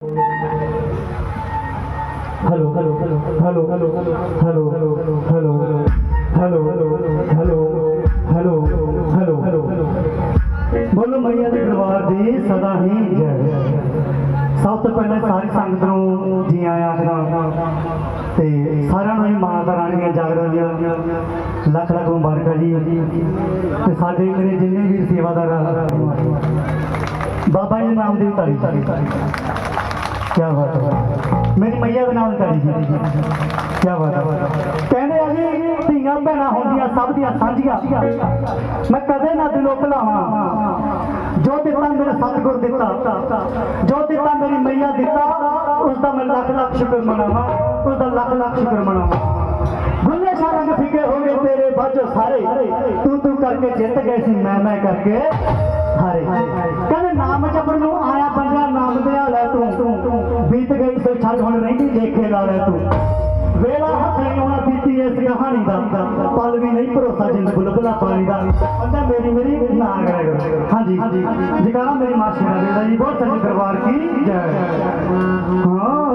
Hello hello hello hello hello hello hello hello hello hello hello ਬੋਲੋ ਮਈਆ ਦੇ ਦਰਬਾਰ ਦੀ ਸਦਾ ਹੀ ਜੈ ਸਭ ਤੋਂ ਪਹਿਲਾਂ ਸਾਰੀ ਸੰਗਤ ਨੂੰ ਜੀ ਆਇਆਂ ਆਖਦਾ ਤੇ ਸਾਰਿਆਂ ਨੂੰ ਹੀ ਮਾਤਾ ਰਾਣੀ ਦੀਆਂ ਜਾਗਰਾਂ ਦੀਆਂ ਲੱਖ ਲੱਖ ਮੁਬਾਰਕਾਂ ਜੀ ਤੇ ਸਾਡੇ ਮੇਰੇ ਜਿੰਨੇ ਵੀ ਸੇਵਾਦਾਰ ਬਾਬਾ ਜੀ ਦੇ ਨਾਮ ਦੀ ਤਾਰੀਫ ਕੀ ਬਾਤ ਹੈ। ਮੇਰੀ ਮਈਆ ਦੇ ਨਾਮ ਤਾਰੀਫ ਕੀ ਬਾਤ ਹੈ। ਕਹਿੰਦੇ ਆ ਜੀ, ਧੀਆਂ ਭੈਣਾਂ ਹੁੰਦੀਆਂ, ਸਭ ਦੀਆਂ ਸਾਂਝੀਆਂ। ਮੈਂ ਕਦੇ ਨਾ ਦਿਲੋਂ ਭੁਲਾਵਾਂ। ਜੋ ਦਿੱਤਾ ਮੇਰੇ ਸਤਿਗੁਰ ਦਿੱਤਾ। ਜੋ ਦਿੱਤਾ ਮੇਰੀ ਮਈਆ ਦਿੱਤਾ ਉਸ ਦਾ ਮੈਂ ਲੱਖ ਲੱਖ ਸ਼ੁਕਰ ਮਨਾਵਾਂ। ਉਸ ਦਾ ਲੱਖ ਲੱਖ ਸ਼ੁਕਰ ਮਨਾਵਾਂ। ਗੁੱਲੇ ਸਾਰਾਂ ਦੇ ਫਿੱਕੇ ਹੋ ਗਏ ਤੇਰੇ ਬਾਝੋ ਸਾਰੇ। ਤੂੰ ਤੂੰ ਕਰਕੇ ਜਿੱਤ ਗਏ ਸੀ ਮੈਂ ਮੈਂ ਕਰਕੇ ਹਾਰੇ। ਕਹਿੰਦੇ ਨਾਮ ਜਪਣ ਨੂੰ ਆਇਆ ਬੰਦਿਆ, ਨਾਮ ਦਿਆ ਲੈ ਤੂੰ ਤੂੰ। ਬੀਤ ਗਈ ਸੋ ਛੱਡ ਹੁਣ ਰਹਿੰਦੀ ਦੇਖੇ ਲਾ ਤੂੰ। ਵੇਲਾ ਹੱਥ ਨਹੀਂ ਆਉਣਾ ਬੀਤੀ ਇਸ ਕਹਾਣੀ ਦਾ। ਪਲ ਵੀ ਨਹੀਂ ਭਰੋਸਾ ਜਿੰਦ ਬੁਲਬੁਲਾ ਪਾਣੀ ਦਾ। ਬੰਦਾ ਮੇਰੀ ਮੇਰੀ ਨਾ ਕਰਿਆ ਕਰੋ ਹਾਂਜੀ ਹਾਂਜੀ। ਜਕਾਰਾ ਮੇਰੀ ਮਾਸੀ ਦਾ ਜੀ, ਬਹੁਤ ਚੰਗੀ ਪਰਿਵਾਰ ਕੀ? ਜੈ। ਮੇਰੇ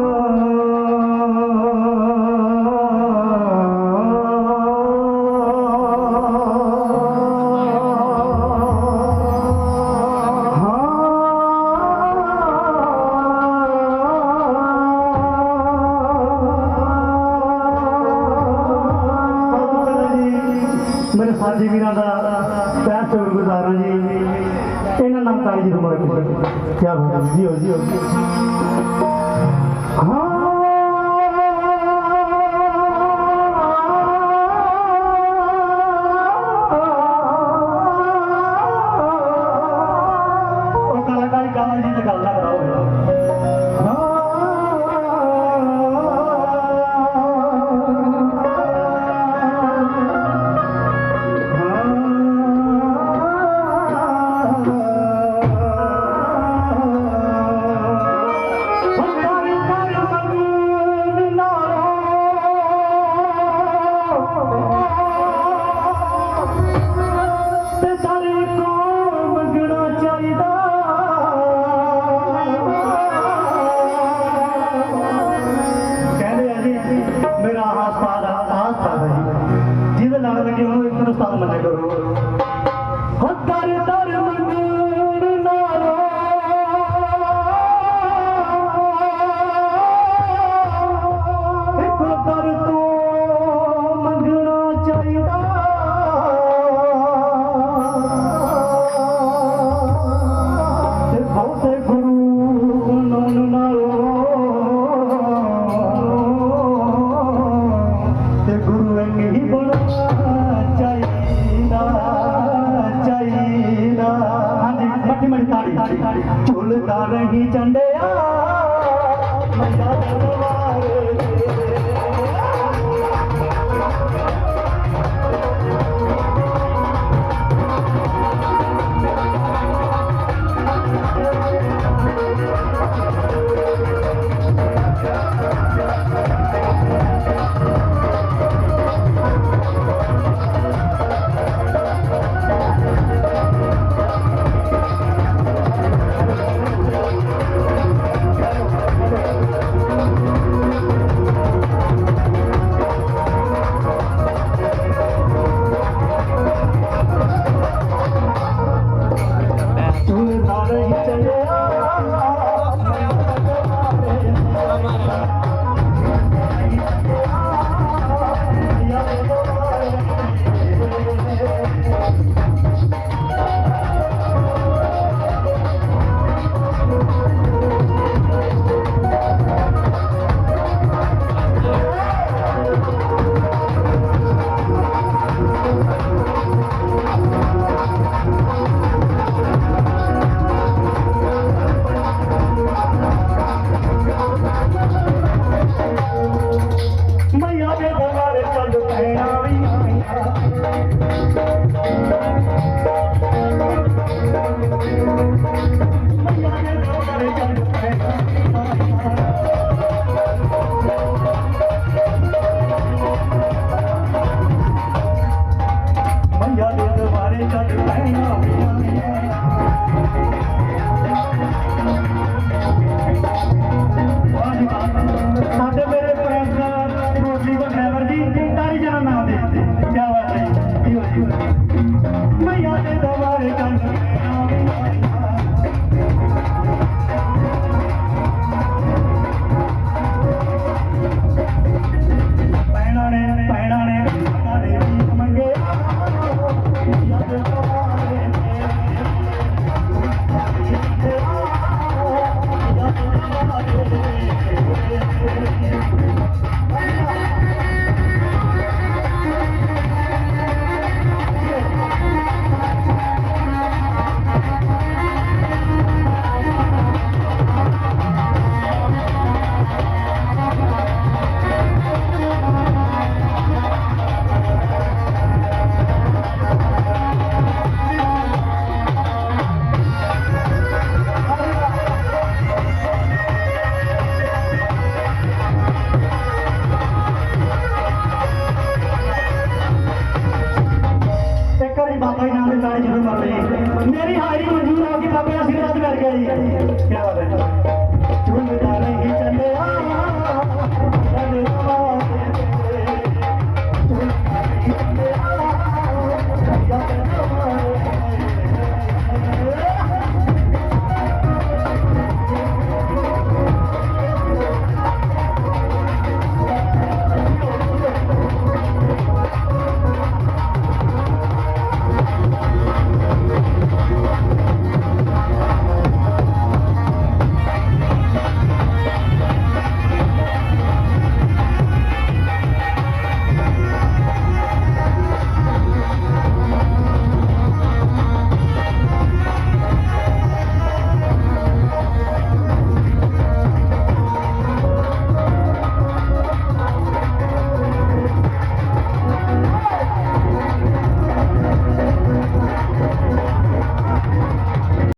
ਸਾਥੀ ਵੀਰਾਂ ਦਾ ਤਹਿ ਦਿਲ ਗੁਜ਼ਾਰਾਂ ਜੀ। ਇਹਨਾਂ ਨਾਲ ਤਾਲੀ ਜੀ ਤੁਹਾਨੂੰ ਕੀ ਬਾਤ ਜੀ ਹੋ ਜੀ ਹਾਂ। ਝੁਲਦਾ ਰਹੀ ਚੰਡਿਆ